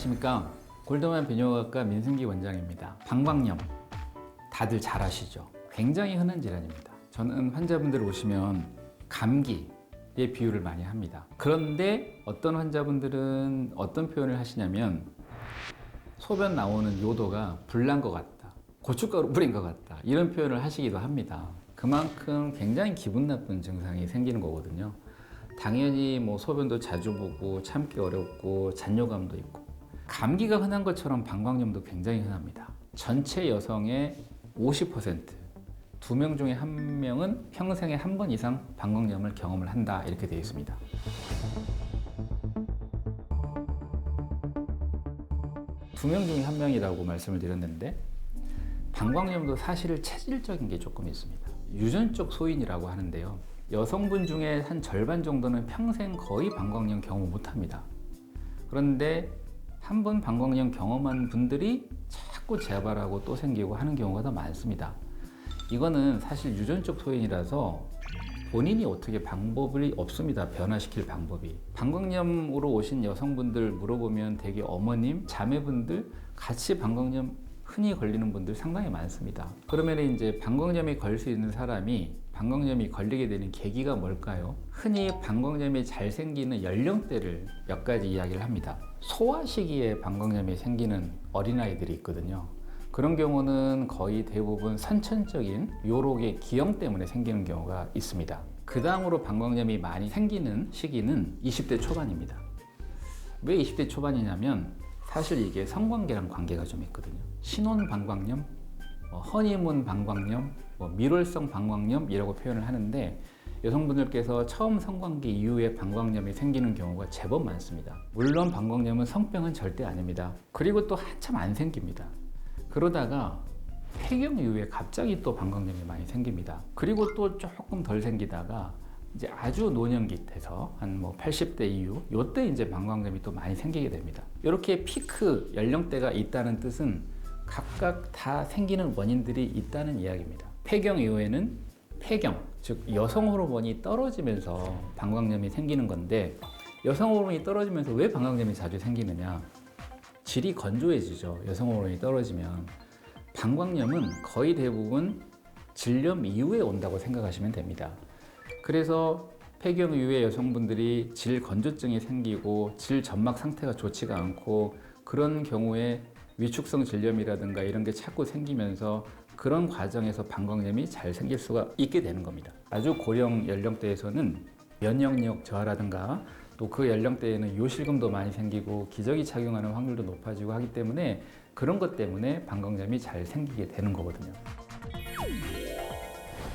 안녕하십니까. 골드만 비뇨기과 민승기 원장입니다. 방광염. 다들 잘 아시죠? 굉장히 흔한 질환입니다. 저는 환자분들 오시면 감기의 비유를 많이 합니다. 그런데 어떤 환자분들은 어떤 표현을 하시냐면 소변 나오는 요도가 불난 것 같다. 고춧가루 뿌린 것 같다. 이런 표현을 하시기도 합니다. 그만큼 굉장히 기분 나쁜 증상이 생기는 거거든요. 당연히 뭐 소변도 자주 보고 참기 어렵고 잔뇨감도 있고 감기가 흔한 것처럼 방광염도 굉장히 흔합니다. 전체 여성의 50%, 두 명 중에 한 명은 평생에 한 번 이상 방광염을 경험을 한다 이렇게 되어 있습니다. 두 명 중에 한 명이라고 말씀을 드렸는데 방광염도 사실 체질적인 게 조금 있습니다. 유전적 소인이라고 하는데요. 여성분 중에 한 절반 정도는 평생 거의 방광염 경험 못 합니다. 그런데 한 번 방광염 경험한 분들이 자꾸 재발하고 또 생기고 하는 경우가 더 많습니다. 이거는 사실 유전적 소인이라서 본인이 어떻게 방법이 없습니다. 변화시킬 방법이. 방광염으로 오신 여성분들 물어보면 대개 어머님, 자매분들 같이 방광염 흔히 걸리는 분들 상당히 많습니다. 그러면 이제 방광염이 걸릴 수 있는 사람이 방광염이 걸리게 되는 계기가 뭘까요? 흔히 방광염이 잘 생기는 연령대를 몇 가지 이야기를 합니다. 소아 시기에 방광염이 생기는 어린아이들이 있거든요. 그런 경우는 거의 대부분 선천적인 요록의 기형 때문에 생기는 경우가 있습니다. 그 다음으로 방광염이 많이 생기는 시기는 20대 초반입니다. 왜 20대 초반이냐면 사실 이게 성관계랑 관계가 좀 있거든요. 신혼 방광염, 뭐 허니문 방광염, 뭐 밀월성 방광염이라고 표현을 하는데 여성분들께서 처음 성관계 이후에 방광염이 생기는 경우가 제법 많습니다. 물론 방광염은 성병은 절대 아닙니다. 그리고 또 한참 안 생깁니다. 그러다가 폐경 이후에 갑자기 또 방광염이 많이 생깁니다. 그리고 또 조금 덜 생기다가 이제 아주 노년기 때서 한 뭐 80대 이후 요때 이제 방광염이 또 많이 생기게 됩니다. 이렇게 피크 연령대가 있다는 뜻은 각각 다 생기는 원인들이 있다는 이야기입니다. 폐경 이후에는 폐경, 즉 여성 호르몬이 떨어지면서 방광염이 생기는 건데 여성 호르몬이 떨어지면서 왜 방광염이 자주 생기느냐? 질이 건조해지죠. 여성 호르몬이 떨어지면 방광염은 거의 대부분 질염 이후에 온다고 생각하시면 됩니다. 그래서 폐경 이후에 여성분들이 질 건조증이 생기고 질 점막 상태가 좋지가 않고 그런 경우에 위축성 질염이라든가 이런 게 자꾸 생기면서 그런 과정에서 방광염이 잘 생길 수가 있게 되는 겁니다. 아주 고령 연령대에서는 면역력 저하라든가 또 그 연령대에는 요실금도 많이 생기고 기저귀 착용하는 확률도 높아지고 하기 때문에 그런 것 때문에 방광염이 잘 생기게 되는 거거든요.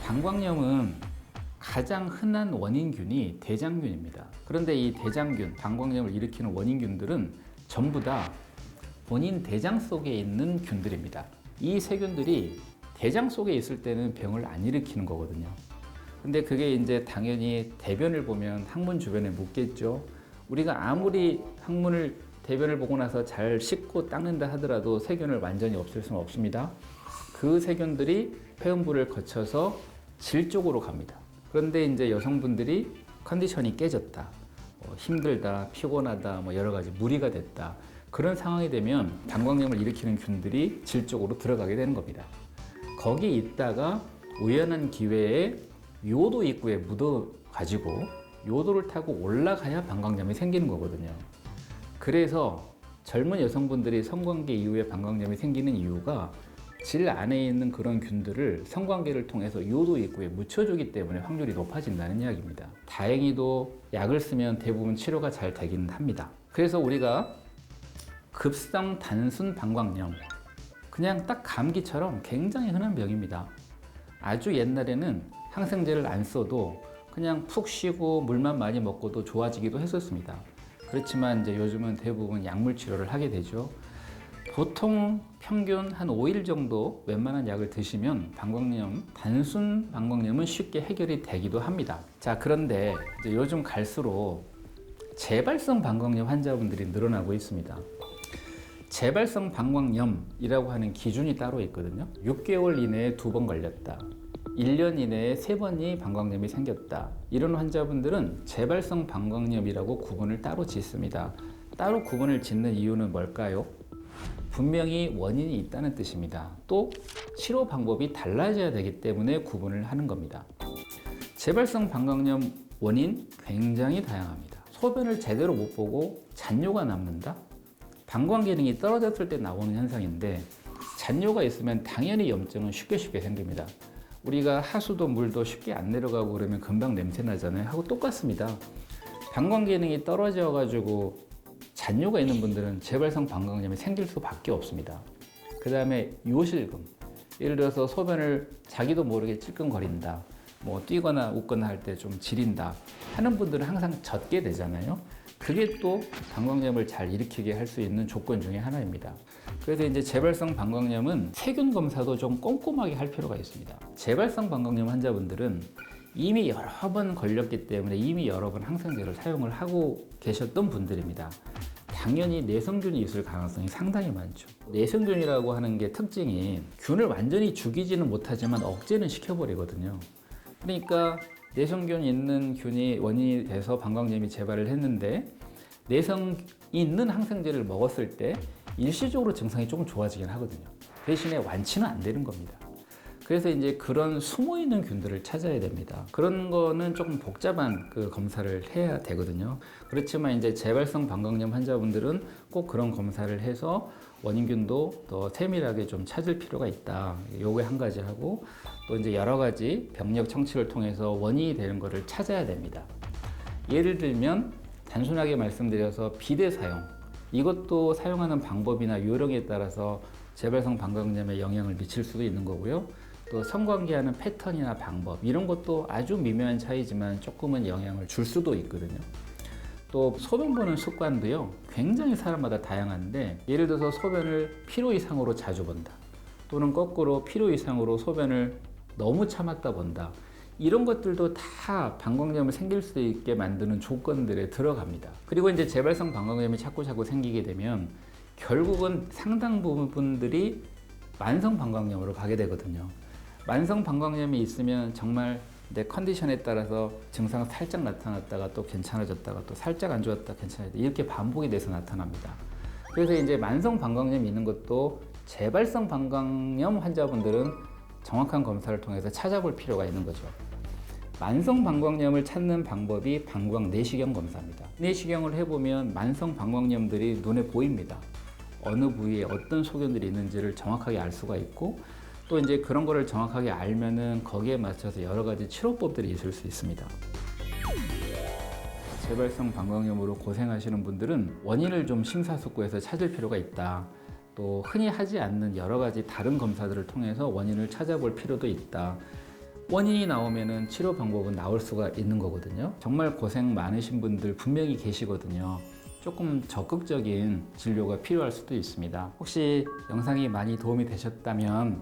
방광염은 가장 흔한 원인균이 대장균입니다. 그런데 이 대장균, 방광염을 일으키는 원인균들은 전부 다 본인 대장 속에 있는 균들입니다. 이 세균들이 대장 속에 있을 때는 병을 안 일으키는 거거든요. 근데 그게 이제 당연히 대변을 보면 항문 주변에 묻겠죠. 우리가 아무리 항문을 대변을 보고 나서 잘 씻고 닦는다 하더라도 세균을 완전히 없앨 수는 없습니다. 그 세균들이 폐음부를 거쳐서 질 쪽으로 갑니다. 그런데 이제 여성분들이 컨디션이 깨졌다, 뭐 힘들다, 피곤하다, 뭐 여러 가지 무리가 됐다. 그런 상황이 되면 방광염을 일으키는 균들이 질 쪽으로 들어가게 되는 겁니다. 거기 있다가 우연한 기회에 요도 입구에 묻어 가지고 요도를 타고 올라가야 방광염이 생기는 거거든요. 그래서 젊은 여성분들이 성관계 이후에 방광염이 생기는 이유가 질 안에 있는 그런 균들을 성관계를 통해서 요도 입구에 묻혀주기 때문에 확률이 높아진다는 이야기입니다. 다행히도 약을 쓰면 대부분 치료가 잘 되기는 합니다. 그래서 우리가 급성 단순 방광염 그냥 딱 감기처럼 굉장히 흔한 병입니다. 아주 옛날에는 항생제를 안 써도 그냥 푹 쉬고 물만 많이 먹고도 좋아지기도 했었습니다. 그렇지만 이제 요즘은 대부분 약물 치료를 하게 되죠. 보통 평균 한 5일 정도 웬만한 약을 드시면 방광염, 단순 방광염은 쉽게 해결이 되기도 합니다. 자, 그런데 요즘 갈수록 재발성 방광염 환자분들이 늘어나고 있습니다. 재발성 방광염이라고 하는 기준이 따로 있거든요. 6개월 이내에 두 번 걸렸다. 1년 이내에 세 번이 방광염이 생겼다. 이런 환자분들은 재발성 방광염이라고 구분을 따로 짓습니다. 따로 구분을 짓는 이유는 뭘까요? 분명히 원인이 있다는 뜻입니다. 또 치료 방법이 달라져야 되기 때문에 구분을 하는 겁니다. 재발성 방광염 원인 굉장히 다양합니다. 소변을 제대로 못 보고 잔뇨가 남는다? 방광 기능이 떨어졌을 때 나오는 현상인데 잔뇨가 있으면 당연히 염증은 쉽게 쉽게 생깁니다. 우리가 하수도 물도 쉽게 안 내려가고 그러면 금방 냄새 나잖아요. 하고 똑같습니다. 방광 기능이 떨어져 가지고 잔뇨가 있는 분들은 재발성 방광염이 생길 수밖에 없습니다. 그 다음에 요실금. 예를 들어서 소변을 자기도 모르게 찔끔거린다. 뭐 뛰거나 웃거나 할 때 좀 지린다 하는 분들은 항상 젖게 되잖아요. 그게 또 방광염을 잘 일으키게 할 수 있는 조건 중에 하나입니다. 그래서 이제 재발성 방광염은 세균 검사도 좀 꼼꼼하게 할 필요가 있습니다. 재발성 방광염 환자분들은 이미 여러 번 걸렸기 때문에 이미 여러 번 항생제를 사용을 하고 계셨던 분들입니다. 당연히 내성균이 있을 가능성이 상당히 많죠. 내성균이라고 하는 게 특징이 균을 완전히 죽이지는 못하지만 억제는 시켜버리거든요. 그러니까 내성균 있는 균이 원인이 돼서 방광염이 재발을 했는데 내성 있는 항생제를 먹었을 때 일시적으로 증상이 조금 좋아지긴 하거든요. 대신에 완치는 안 되는 겁니다. 그래서 이제 그런 숨어 있는 균들을 찾아야 됩니다. 그런 거는 조금 복잡한 그 검사를 해야 되거든요. 그렇지만 이제 재발성 방광염 환자분들은 꼭 그런 검사를 해서 원인균도 더 세밀하게 좀 찾을 필요가 있다. 요게 한 가지 하고 또 이제 여러 가지 병력 청취를 통해서 원인이 되는 것을 찾아야 됩니다. 예를 들면 단순하게 말씀드려서 비대 사용 이것도 사용하는 방법이나 요령에 따라서 재발성 방광염에 영향을 미칠 수도 있는 거고요. 또 성관계하는 패턴이나 방법 이런 것도 아주 미묘한 차이지만 조금은 영향을 줄 수도 있거든요. 또 소변 보는 습관도요 굉장히 사람마다 다양한데 예를 들어서 소변을 필요 이상으로 자주 본다 또는 거꾸로 필요 이상으로 소변을 너무 참았다 본다 이런 것들도 다 방광염을 생길 수 있게 만드는 조건들에 들어갑니다. 그리고 이제 재발성 방광염이 자꾸 자꾸 생기게 되면 결국은 상당 부분들이 만성 방광염으로 가게 되거든요. 만성 방광염이 있으면 정말 내 컨디션에 따라서 증상 살짝 나타났다가 또 괜찮아졌다가 또 살짝 안 좋았다 괜찮아졌다 이렇게 반복이 돼서 나타납니다. 그래서 이제 만성 방광염이 있는 것도 재발성 방광염 환자분들은 정확한 검사를 통해서 찾아볼 필요가 있는 거죠. 만성 방광염을 찾는 방법이 방광 내시경 검사입니다. 내시경을 해보면 만성 방광염들이 눈에 보입니다. 어느 부위에 어떤 소견들이 있는지를 정확하게 알 수가 있고 또 이제 그런 거를 정확하게 알면은 거기에 맞춰서 여러 가지 치료법들이 있을 수 있습니다. 재발성 방광염으로 고생하시는 분들은 원인을 좀 심사숙고해서 찾을 필요가 있다. 또 흔히 하지 않는 여러 가지 다른 검사들을 통해서 원인을 찾아볼 필요도 있다. 원인이 나오면은 치료 방법은 나올 수가 있는 거거든요. 정말 고생 많으신 분들 분명히 계시거든요. 조금 적극적인 진료가 필요할 수도 있습니다. 혹시 영상이 많이 도움이 되셨다면